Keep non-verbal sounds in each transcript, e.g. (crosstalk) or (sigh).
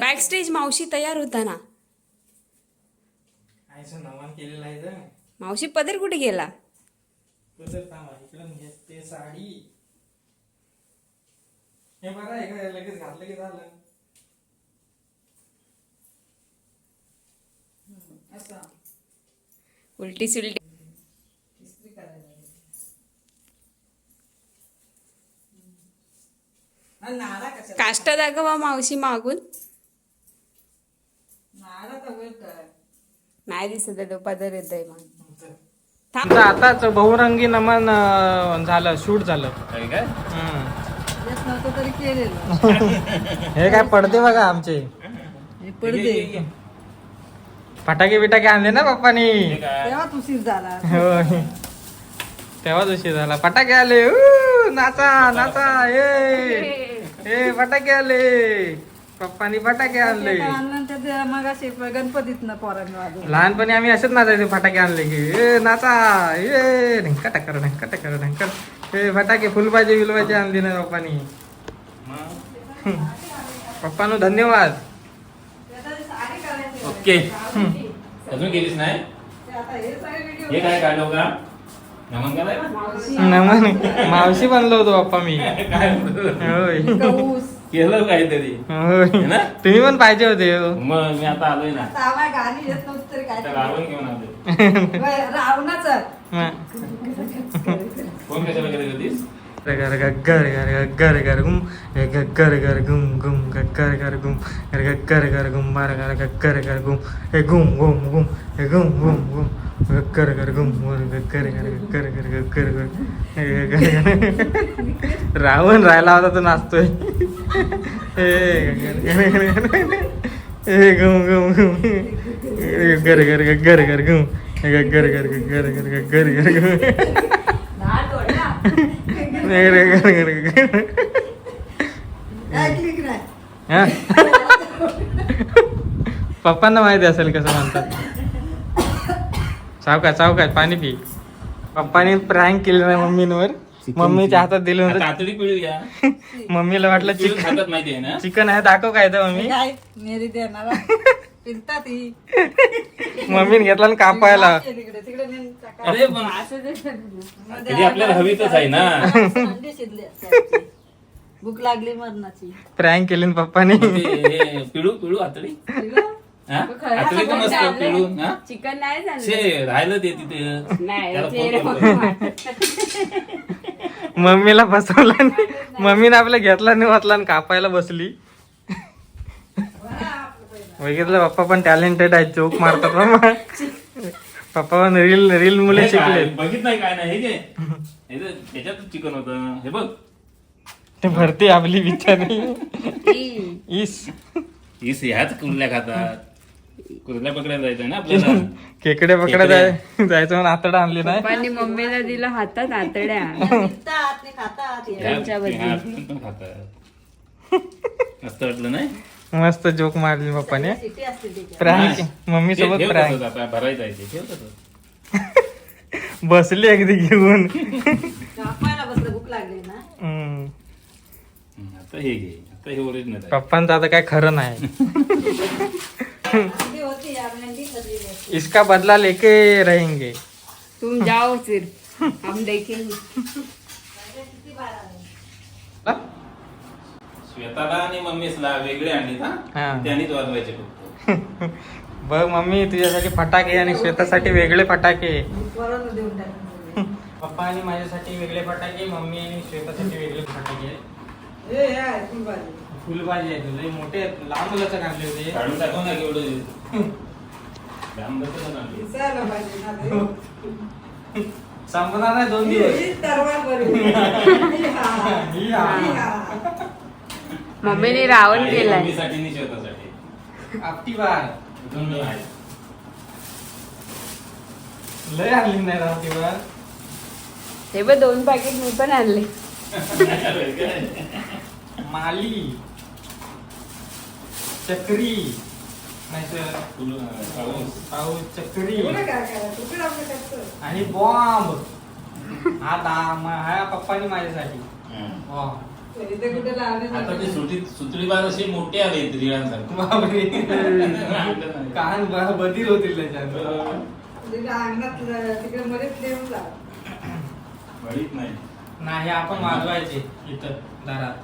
Back stage मावशी तयार होता ना केलेलं आहे मावशी पदर कुठे गेला? तर थांबा इकडं घेते साडी. हे बरं आहे का लगेच घातलं की झालं असं. उलटी सुलटी. इस्त्री करायला लागेल. आणि नाडा कशाला? काष्टा दाखवा मावशी मागून. नाही दिसत आहे तो पदर येत आहे मग. आमचं आताच बहुरंगी नमन अं, झालं शूट झालं. काय काय? हम्म. येत नव्हतं तरी केलेलं. हे काय पडते बघा आमचे. हे पडदे. फटाके बिटाके आणले ना पप्पानी? हे काय? तेव्हा उशीर झाला. होय. तेव्हाच उशीर झाला. फटाके आले. नाचा नाचा ए (laughs) ए फटाके आले. पप्पानी फटाके आणलं. मग असे पोरांनी वाजवलं. लहानपणी आम्ही असेच नाचायचे फटाके आणले की ए नाचा ए ढंका टकर ढंका टकर ढंकर ए फटाके फुलभाजी बिलभाजी आणली ना पप्पानी. (laughs) पप्पानो धन्यवाद. ओके. अजून गेलीस नाही? हे काय काढलो का नमन करायला नमन मावशी बनलो होतो पप्पा मी. (laughs) काय? होय. केलं काहीतरी. है ना? तुम्ही पण पाहिजे होते हो. मग मी आता आलोय ना. आता आम्हाला गाणी येत नव्हती तरी काय रावण घेऊन आलोय. रावणाच. फोन कशाला करत होतीस? घर घर घर घर घर घुम घर घर गुम गुम घर घर गुम घर घर घर गुम बार घर घर घर गुम हे गुम गुम गुम हे गुम गुम गुम घर घर गुम घर घर घर घर घर घर रावण राहिला होता तो नाचतोय हे गुम घुम गुम घर घर घर घर घुम घर घर घर घर घर घर घर गुम ऐकली की नाही हा? पप्पांना माहिती असेल कसं म्हणतात. सावकाश सावकाश पाणी पी. पप्पाने प्रँक केलं ना मम्मींवर. मम्मीच्या हातात दिलं होतं. आतडी पिळू घ्या. मम्मीला वाटलं चिकन खातात माहिती आहे ना. चिकन आहे दाखव काय तर मम्मी. काय मेरी देणार पिलता ती मम्मीने घेतला ना कापायला. तिकडे तिकडे नेऊन टाका. अरे पण कधी आपल्याला हवीतच आहे ना. अंडे शिजले असतात. भूक लागली मरणाची. प्रँक केली ना पप्पाने. ते हे पिळू पिळू आतडी हा? आतडी तर मस्त पिळू? हा? चिकन नाही झालं. शे राहिलं ते तिथे. नाही, त्याला ते फोन करतो. मम्मीला फसवला नाही (laughs) मम्मीने आपल्या घेतला नाही वाचला आणि कापायला बसली. बघितलं पप्पा पण टॅलेंटेड आहेत जोक मारतात मामा. पप्पा पण रील रील मुले काय? शिकले बघित नाही काय नाही हे त्याच्यातच चिकन होतं. हे बघ. ते भरते आपली बिचारी. ई. इस ह्याच कुर्ल्या खातात. कुर्ल्या पकडायला जायचं ना आपल्याला? खेकडे पकडा जाय जायचं म्हणून आतडा आणली नाही. पप्पांनी मम्मीला दिलं हातात आतड्या. खातात. मस्त वाटलं नाही? मस्त जोक मारली पप्पाने. प्रँक. मम्मी सोबत प्रँक. (laughs) बसली अगदी घेऊन. (laughs) हं, हे हे पप्पांचं आता काय खरं नाही. (laughs) इसका बदला लेके रहेंगे. तुम जाओ फिर. हम देखेंगे. श्वेताला आणि मम्मीसला वेगळे आणले हा. ना त्यांनीच वाजवायचे फक्त (laughs) बघ मम्मी तुझ्यासाठी फटाके आणि श्वेतासाठी वेगळे फटाके पोरांना देऊन टाकून पप्पा आणि माझ्यासाठी वेगळे फटाके मम्मी आणि श्वेतासाठी वेगळे फटाके हे आहे फुलभाजी. फुलभाजी आहे तुझे मोठे आहेत, लांब लचक आणले होते काढून टाकू ना केवढं लांब बसलं आणली. दिसायला पाहिजे ना ते. (laughs) संपणार नाही दोन दिवस ही तरवार बरी. (laughs) मम्मीने रावण केलाय. मम्मीसाठी आपटी बार. लय आणली नाही बार हे बघ दोन पॅकेट मी पण आणले. माली. चक्री. चक्री? आणि बॉम्ब. हा हा पप्पानी माझ्यासाठी. हं. आता ते सुटी असे मोठे आले रिळांसारखे बापरे. कान बा- बधीर होतील त्याच्यात. वळीत नाही. नाही आपण वाजवायचे इथं दारात.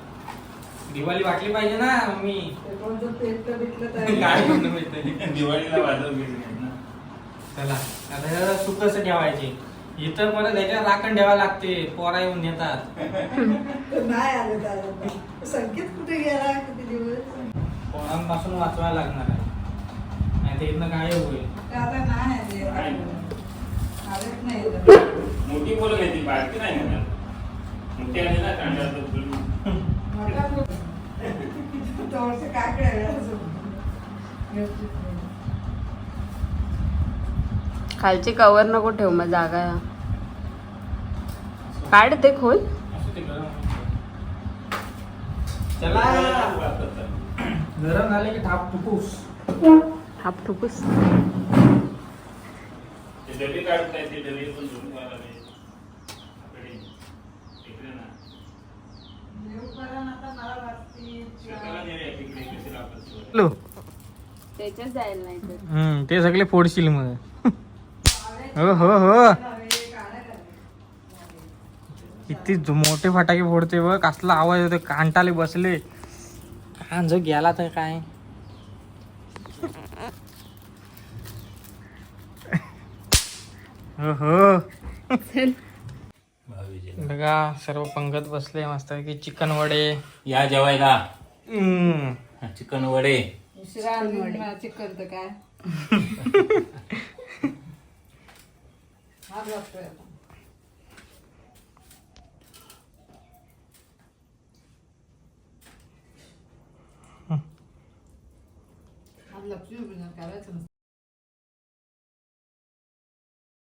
दिवाळी वाटली पाहिजे ना मी. (laughs) काय तर. दिवाळीला वाजव गेली नाही? ना चला. आता हे सुकस ठेवायचे. इथं परत त्याच्यात राखण ठेवायला लागते पोरा येऊन नेतात. (laughs) नाही आलं त्याला संकेत कुठे गेला? किती दिवस? पोरांपासून वाचवायला लागणार आहे. नाही ते इथनं काय होईल. आता नाही आले. आलेच नाही मोठी बोल नाही ती बारकी नाही मोठी आली ना मोठा आहे अजून. व्यवस्थित नाही. खालचे कवर नको ठेव मग जागा. काढ ते खोल. गरम झाले की थाप ठुकूस ते सगळे फोडशील मग. हो हो हो. किती ज- मोठे फटाके फोडते बघ कसला आवाज येतो कांटाले बसले. कान जो गेला तर काय? हो हो. बघा सर्व पंगत बसले मस्त की चिकन वडे. या जेवायला. चिकन वडे. चिकन (laughs) तर काय? Hadi yapayım. Hadi yapıyor bunlar kahve